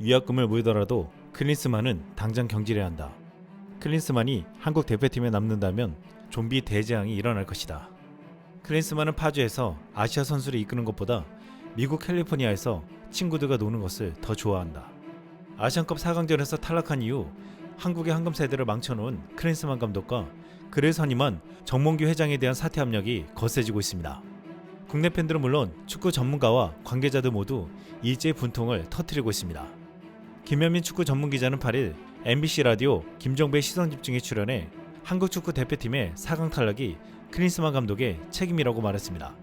위약금을 물더라도 클린스만은 당장 경질해야 한다. 클린스만이 한국 대표팀에 남는다면 좀비 대재앙이 일어날 것이다. 클린스만은 파주에서 아시아 선수를 이끄는 것보다 미국 캘리포니아에서 친구들과 노는 것을 더 좋아한다. 아시안컵 4강전에서 탈락한 이후 한국의 황금 세대를 망쳐놓은 클린스만 감독과 그를 선임한 정몽규 회장에 대한 사퇴 압력이 거세지고 있습니다. 국내 팬들은 물론 축구 전문가와 관계자들 모두 일제의 분통을 터뜨리고 있습니다. 김현민 축구 전문 기자는 8일 MBC 라디오 김정배 시선 집중에 출연해 한국 축구 대표팀의 4강 탈락이 클린스만 감독의 책임이라고 말했습니다.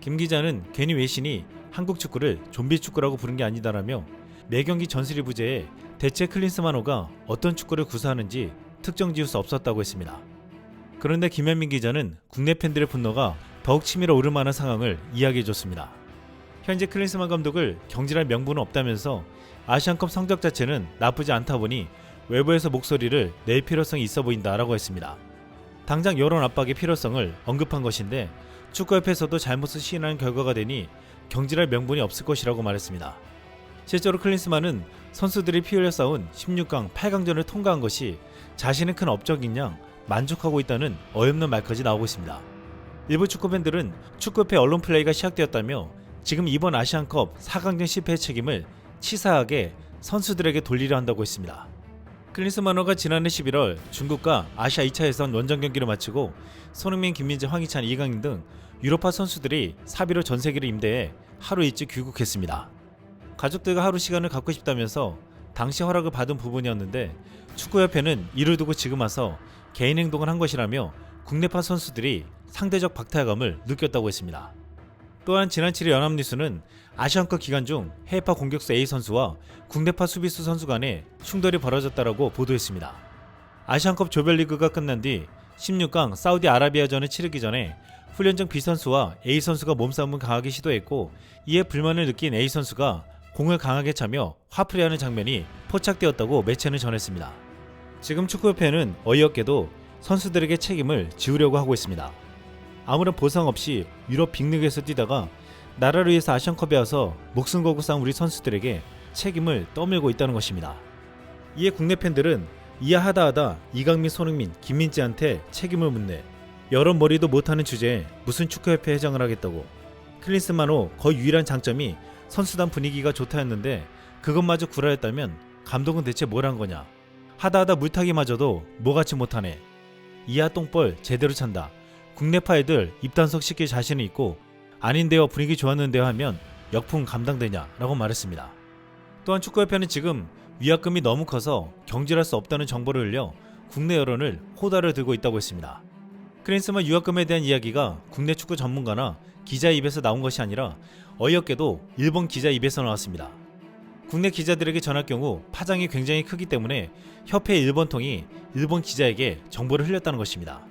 김 기자는 괜히 외신이 한국 축구를 좀비 축구라고 부른 게 아니다라며 매경기 전술이 부재에 대체 클린스만호가 어떤 축구를 구사하는지 특정 지을 수 없었다고 했습니다. 그런데 김현민 기자는 국내 팬들의 분노가 더욱 치밀어 오를 만한 상황을 이야기해 줬습니다. 현재 클린스만 감독을 경질할 명분은 없다면서 아시안컵 성적 자체는 나쁘지 않다 보니 외부에서 목소리를 낼 필요성이 있어 보인다라고 했습니다. 당장 여론 압박의 필요성을 언급한 것인데 축구협회에서도 잘못을 시인하는 결과가 되니 경질할 명분이 없을 것이라고 말했습니다. 실제로 클린스만은 선수들이 피 흘려 싸운 16강 8강전을 통과한 것이 자신의 큰 업적인 양 만족하고 있다는 어이없는 말까지 나오고 있습니다. 일부 축구팬들은 축구협회 언론 플레이가 시작되었다며 지금 이번 아시안컵 4강전 실패의 책임을 치사하게 선수들에게 돌리려 한다고 했습니다. 클린스만호가 지난해 11월 중국과 아시아 2차 예선 원정 경기를 마치고 손흥민, 김민재, 황희찬, 이강인 등 유로파 선수들이 사비로 전 세계를 임대해 하루 일찍 귀국했습니다. 가족들과 하루 시간을 갖고 싶다면서 당시 허락을 받은 부분이었는데 축구협회는 이를 두고 지금 와서 개인 행동을 한 것이라며 국내파 선수들이 상대적 박탈감을 느꼈다고 했습니다. 또한 지난 7일 연합뉴스는 아시안컵 기간 중 해외파 공격수 A 선수와 국내파 수비수 선수 간에 충돌이 벌어졌다라고 보도했습니다. 아시안컵 조별리그가 끝난 뒤 16강 사우디아라비아전을 치르기 전에 훈련 중 B 선수와 A 선수가 몸싸움을 강하게 시도했고 이에 불만을 느낀 A 선수가 공을 강하게 차며 화풀이하는 장면이 포착되었다고 매체는 전했습니다. 지금 축구협회는 어이없게도 선수들에게 책임을 지우려고 하고 있습니다. 아무런 보상 없이 유럽 빅리그에서 뛰다가 나라를 위해서 아시안컵에 와서 목숨 걸고 싸운 우리 선수들에게 책임을 떠밀고 있다는 것입니다. 이에 국내 팬들은 이야 하다 하다 이강민, 손흥민, 김민재한테 책임을 묻네. 여러 머리도 못하는 주제에 무슨 축구협회 회장을 하겠다고. 클린스만호 거의 유일한 장점이 선수단 분위기가 좋다였는데 그것마저 구라였다면 감독은 대체 뭘 한 거냐. 하다 하다 물타기마저도 뭐같이 못하네. 이하 똥벌 제대로 찬다. 국내파 애들 입단속 시킬 자신이 있고 아닌데요 분위기 좋았는데요 하면 역풍 감당되냐라고 말했습니다. 또한 축구협회는 지금 위약금이 너무 커서 경질할 수 없다는 정보를 흘려 국내 여론을 호다를 들고 있다고 했습니다. 크린스만 유학금에 대한 이야기가 국내 축구 전문가나 기자 입에서 나온 것이 아니라 어이없게도 일본 기자 입에서 나왔습니다. 국내 기자들에게 전할 경우 파장이 굉장히 크기 때문에 협회 일본통이 일본 기자에게 정보를 흘렸다는 것입니다.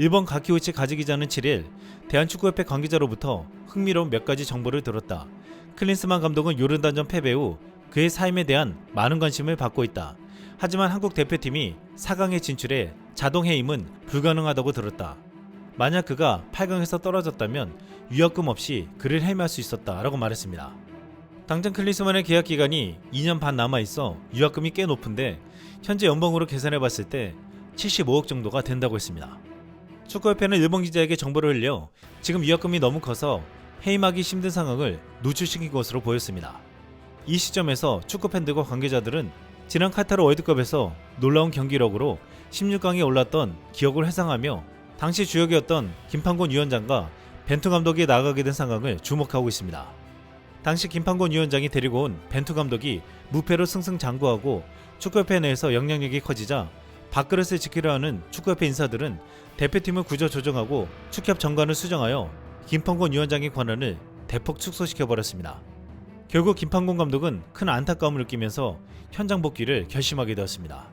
일본 가키우치 가지 기자는 7일 대한축구협회 관계자로부터 흥미로운 몇 가지 정보를 들었다. 클린스만 감독은 요른단전 패배 후 그의 삶에 대한 많은 관심을 받고 있다. 하지만 한국 대표팀이 4강에 진출해 자동 해임은 불가능하다고 들었다. 만약 그가 8강에서 떨어졌다면 위약금 없이 그를 해임할 수 있었다라고 말했습니다. 당장 클린스만의 계약 기간이 2년 반 남아 있어 유약금이 꽤 높은데 현재 연봉으로 계산해 봤을 때 75억 정도가 된다고 했습니다. 축구협회는 일본 기자에게 정보를 흘려 지금 위약금이 너무 커서 해임하기 힘든 상황을 노출시킨 것으로 보였습니다. 이 시점에서 축구 팬들과 관계자들은 지난 카타르 월드컵에서 놀라운 경기력으로 16강에 올랐던 기억을 회상하며 당시 주역이었던 김판곤 위원장과 벤투 감독이 나가게 된 상황을 주목하고 있습니다. 당시 김판곤 위원장이 데리고 온 벤투 감독이 무패로 승승장구하고 축구협회 내에서 영향력이 커지자 밥그릇을 지키려 하는 축구협회 인사들은 대표팀을 구조 조정하고 축협 정관을 수정하여 김판곤 위원장의 권한을 대폭 축소시켜 버렸습니다. 결국 김판곤 감독은 큰 안타까움을 느끼면서 현장 복귀를 결심하게 되었습니다.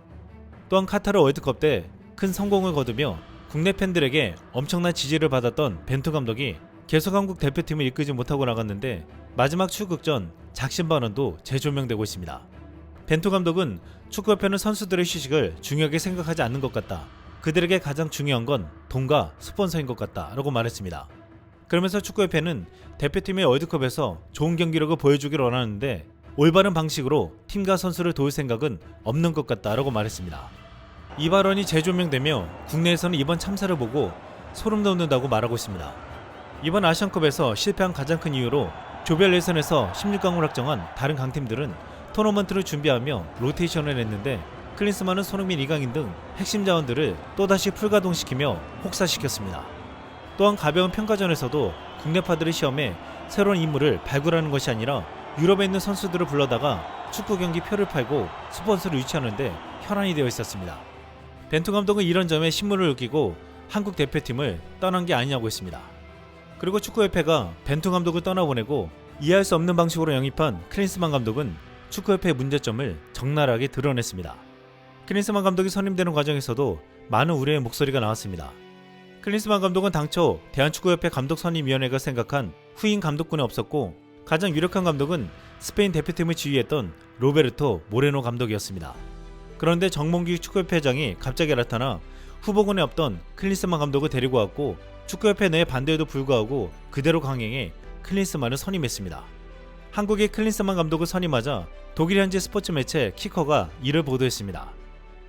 또한 카타르 월드컵 때 큰 성공을 거두며 국내 팬들에게 엄청난 지지를 받았던 벤투 감독이 계속 한국 대표팀을 이끌지 못하고 나갔는데 마지막 출국 전 작심 발언도 재조명되고 있습니다. 벤투 감독은 축구협회는 선수들의 휴식을 중요하게 생각하지 않는 것 같다. 그들에게 가장 중요한 건 돈과 스폰서인 것 같다 라고 말했습니다. 그러면서 축구협회는 대표팀의 월드컵에서 좋은 경기력을 보여주길 원하는데 올바른 방식으로 팀과 선수를 도울 생각은 없는 것 같다 라고 말했습니다. 이 발언이 재조명되며 국내에서는 이번 참사를 보고 소름 돋는다고 말하고 있습니다. 이번 아시안컵에서 실패한 가장 큰 이유로 조별 예선에서 16강을 확정한 다른 강팀들은 토너먼트를 준비하며 로테이션을 했는데 클린스만은 손흥민, 이강인 등 핵심 자원들을 또다시 풀가동시키며 혹사시켰습니다. 또한 가벼운 평가전에서도 국내파들의 시험에 새로운 인물을 발굴하는 것이 아니라 유럽에 있는 선수들을 불러다가 축구 경기 표를 팔고 스폰서를 유치하는데 혈안이 되어 있었습니다. 벤투 감독은 이런 점에 신문을 느끼고 한국 대표팀을 떠난 게 아니냐고 했습니다. 그리고 축구협회가 벤투 감독을 떠나보내고 이해할 수 없는 방식으로 영입한 클린스만 감독은 축구협회의 문제점을 적나라하게 드러냈습니다. 클린스만 감독이 선임되는 과정에서도 많은 우려의 목소리가 나왔습니다. 클린스만 감독은 당초 대한축구협회 감독 선임위원회가 생각한 후임 감독군에 없었고 가장 유력한 감독은 스페인 대표팀을 지휘했던 로베르토 모레노 감독이었습니다. 그런데 정몽규 축구협회장이 갑자기 나타나 후보군에 없던 클린스만 감독을 데리고 왔고 축구협회 내의 반대에도 불구하고 그대로 강행해 클린스만을 선임했습니다. 한국의 클린스만 감독을 선임하자 독일 현지 스포츠 매체 키커가 이를 보도했습니다.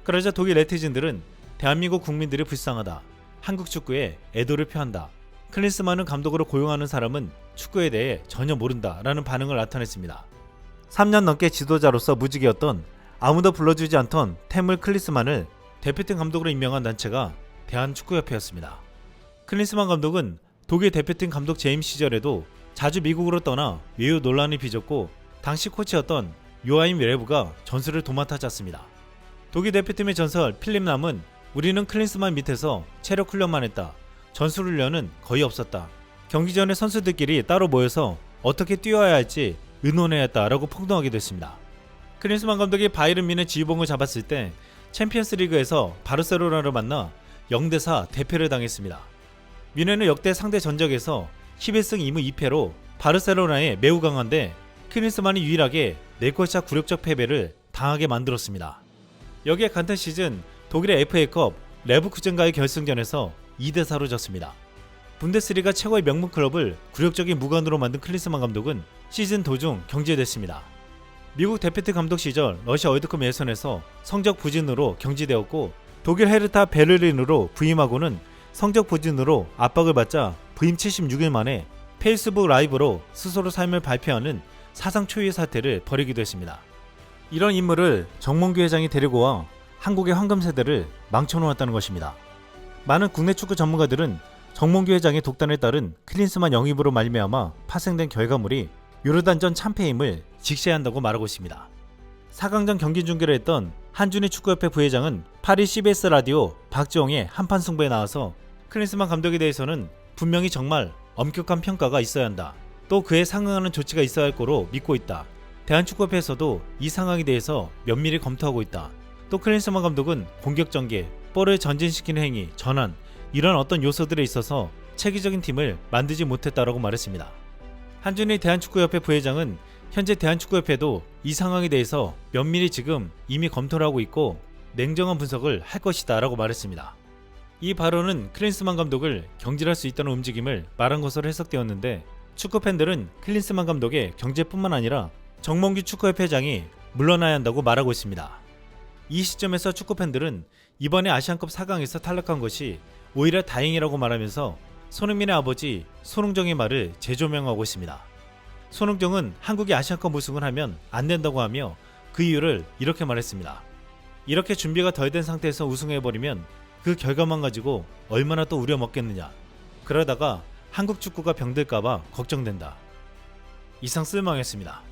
그러자 독일 네티즌들은 대한민국 국민들이 불쌍하다. 한국 축구에 애도를 표한다. 클린스만은 감독으로 고용하는 사람은 축구에 대해 전혀 모른다 라는 반응을 나타냈습니다. 3년 넘게 지도자로서 무직이었던 아무도 불러주지 않던 테물 클린스만을 대표팀 감독으로 임명한 단체가 대한축구협회였습니다. 클린스만 감독은 독일 대표팀 감독 재임 시절에도 자주 미국으로 떠나 매우 논란이 빚었고 당시 코치였던 요하임 레브가 전술을 도맡아 짰습니다. 독일 대표팀의 전설 필립 람은 우리는 클린스만 밑에서 체력 훈련만 했다. 전술 훈련은 거의 없었다. 경기 전에 선수들끼리 따로 모여서 어떻게 뛰어야 할지 의논해야 했다라고 폭로하기도 했습니다. 클린스만 감독이 바이른 뮌의 지휘봉을 잡았을 때 챔피언스 리그에서 바르셀로나를 만나 0대4 대패를 당했습니다. 뮌헨은 역대 상대 전적에서 11승 2무 2패로 바르셀로나에 매우 강한데 클린스만이 유일하게 4골차 굴욕적 패배를 당하게 만들었습니다. 여기에 같은 시즌 독일의 FA컵 레브쿠젠과의 결승전에서 2대4로 졌습니다. 분데스리가 최고의 명문 클럽을 굴욕적인 무관으로 만든 클린스만 감독은 시즌 도중 경질됐습니다. 미국 대표팀 감독 시절 러시아 월드컵 예선에서 성적 부진으로 경지되었고 독일 헤르타 베를린으로 부임하고는 성적 부진으로 압박을 받자 부임 76일 만에 페이스북 라이브로 스스로 삶을 발표하는 사상 초유의 사태를 벌이기도 했습니다. 이런 인물을 정몽규 회장이 데리고 와 한국의 황금 세대를 망쳐놓았다는 것입니다. 많은 국내 축구 전문가들은 정몽규 회장의 독단에 따른 클린스만 영입으로 말미암아 파생된 결과물이 유로단전 참패임을 직시해야 한다고 말하고 있습니다. 4강전 경기 중계를 했던 한준희 축구협회 부회장은 파리 CBS 라디오 박지홍의 한판 승부에 나와서 클린스만 감독에 대해서는 분명히 정말 엄격한 평가가 있어야 한다. 또 그에 상응하는 조치가 있어야 할 거로 믿고 있다. 대한축구협회에서도 이 상황에 대해서 면밀히 검토하고 있다. 또 클린스만 감독은 공격 전개, 볼을 전진시키는 행위, 전환 이런 어떤 요소들에 있어서 체계적인 팀을 만들지 못했다라고 말했습니다. 한준희 대한축구협회 부회장은 현재 대한축구협회도 이 상황에 대해서 면밀히 지금 이미 검토를 하고 있고 냉정한 분석을 할 것이다라고 말했습니다. 이 발언은 클린스만 감독을 경질할 수 있다는 움직임을 말한 것으로 해석되었는데 축구 팬들은 클린스만 감독의 경제뿐만 아니라 정몽규 축구협회장이 물러나야 한다고 말하고 있습니다. 이 시점에서 축구 팬들은 이번에 아시안컵 4강에서 탈락한 것이 오히려 다행이라고 말하면서 손흥민의 아버지 손흥정의 말을 재조명하고 있습니다. 손흥정은 한국이 아시안컵 우승을 하면 안 된다고 하며 그 이유를 이렇게 말했습니다. 이렇게 준비가 덜 된 상태에서 우승해버리면 그 결과만 가지고 얼마나 또 우려먹겠느냐. 그러다가 한국 축구가 병들까봐 걱정된다. 이상 쓸망했습니다.